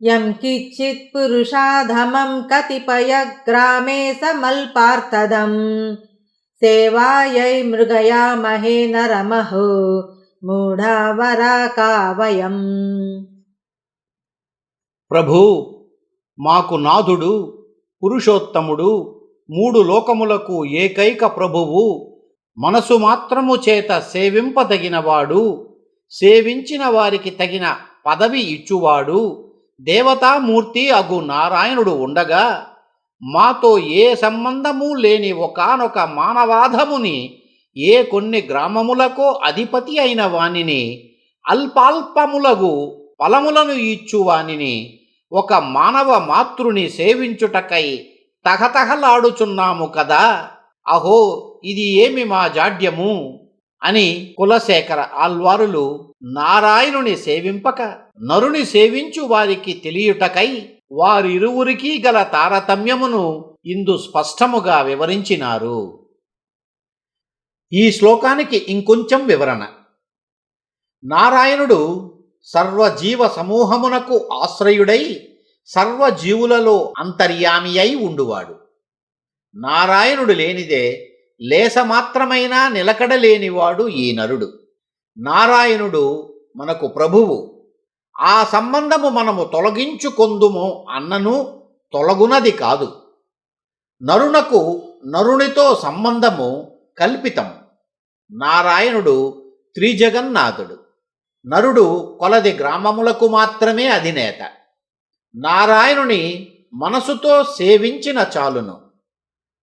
యం కిచ్చిత్ పురుషాధమం కతిపయ గ్రామే సమల్పార్థదం సేవాయై మృగయామహే నరమహో మూఢావరాకా వయం మాకు నాథుడు పురుషోత్తముడు మూడు లోకములకు ఏకైక ప్రభువు మనసు మాత్రము చేత సేవింపదగినవాడు సేవించిన వారికి తగిన పదవి ఇచ్చువాడు దేవతామూర్తి అగు నారాయణుడు ఉండగా మాతో ఏ సంబంధము లేని ఒకానొక మానవాధముని ఏ కొన్ని గ్రామములకో అధిపతి అయిన వానిని అల్పాల్పములగు ఫలములను ఇచ్చువానిని ఒక మానవ మాతృని సేవించుటకై తహతహలాడుచున్నాము కదా అహో ఇది ఏమి మా జాడ్యము? అని కులశేఖర ఆల్వారులు నారాయణుని సేవింపక నరుని సేవించు వారికి తెలియుటకై వారిరువురికి గల తారతమ్యమును ఇందు స్పష్టముగా వివరించినారు. ఈ శ్లోకానికి ఇంకొంచెం వివరణ. నారాయణుడు సర్వజీవ సమూహమునకు ఆశ్రయుడై సర్వజీవులలో అంతర్యామి అయి ఉండువాడు. నారాయణుడు లేనిదే లేసమాత్రమైనా నిలకడలేనివాడు ఈ నరుడు. నారాయణుడు మనకు ప్రభువు. ఆ సంబంధము మనము తొలగించుకొందుము అన్నను తొలగునది కాదు. నరునకు నరునితో సంబంధము కల్పితం. నారాయణుడు త్రిజగన్నాథుడు. నరుడు కొలది గ్రామములకు మాత్రమే అధినేత. నారాయణుని మనసుతో సేవించిన చాలును.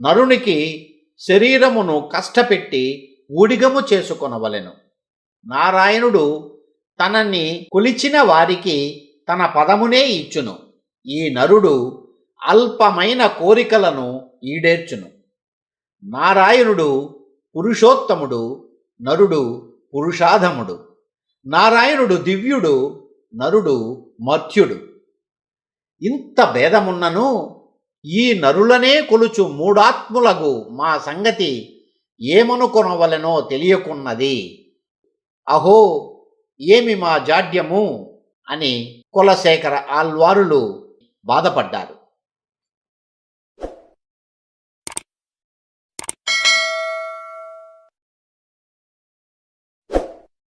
నరునికి శరీరమును కష్టపెట్టి ఊడిగము చేసుకొనవలెను. నారాయణుడు తనని కొలిచిన వారికి తన పదమునే ఇచ్చును. ఈ నరుడు అల్పమైన కోరికలను ఈడేర్చును. నారాయణుడు పురుషోత్తముడు నరుడు పురుషాధముడు. నారాయణుడు దివ్యుడు నరుడు మర్త్యుడు. ఇంత భేదమున్నను ఈ నరులనే కొలుచు మూడాత్ములగు మా సంగతి ఏమనుకొనవలెనో తెలియకున్నది. అహో ఏమి మా జాడ్యము అని కులశేఖర ఆల్వారులు బాధపడ్డారు.